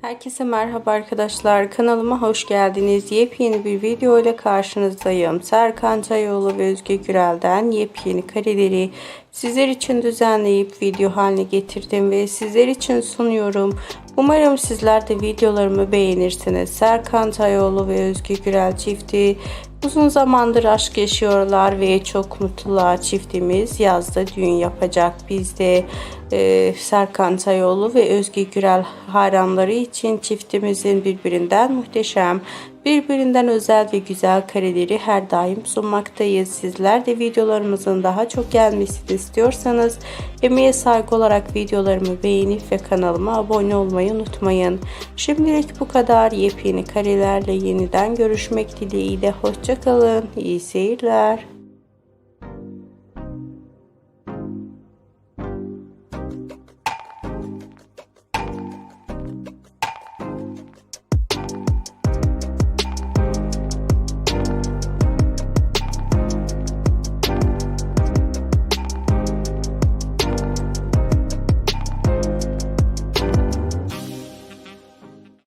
Herkese merhaba arkadaşlar. Kanalıma hoş geldiniz. Yepyeni bir video ile karşınızdayım. Serkan Cayoğlu ve Özge Gürel'den yepyeni kareleri sizler için düzenleyip video haline getirdim ve sizler için sunuyorum. Umarım sizler de videolarımı beğenirsiniz. Serkan Cayoğlu ve Özge Gürel çifti uzun zamandır aşk yaşıyorlar ve çok mutlular. Çiftimiz yazda düğün yapacak. Biz de e, Serkan Cayoğlu ve Özge Gürel hayranları için çiftimizin birbirinden muhteşem, birbirinden özel ve güzel kareleri her daim sunmaktayız. Sizler de videolarımızın daha çok gelmesini istiyorsanız emeğe saygı olarak videolarımı beğenip ve kanalıma abone olmayı unutmayın. Şimdilik bu kadar. Yepyeni karelerle yeniden görüşmek dileğiyle. Hoşçakalın. İyi seyirler.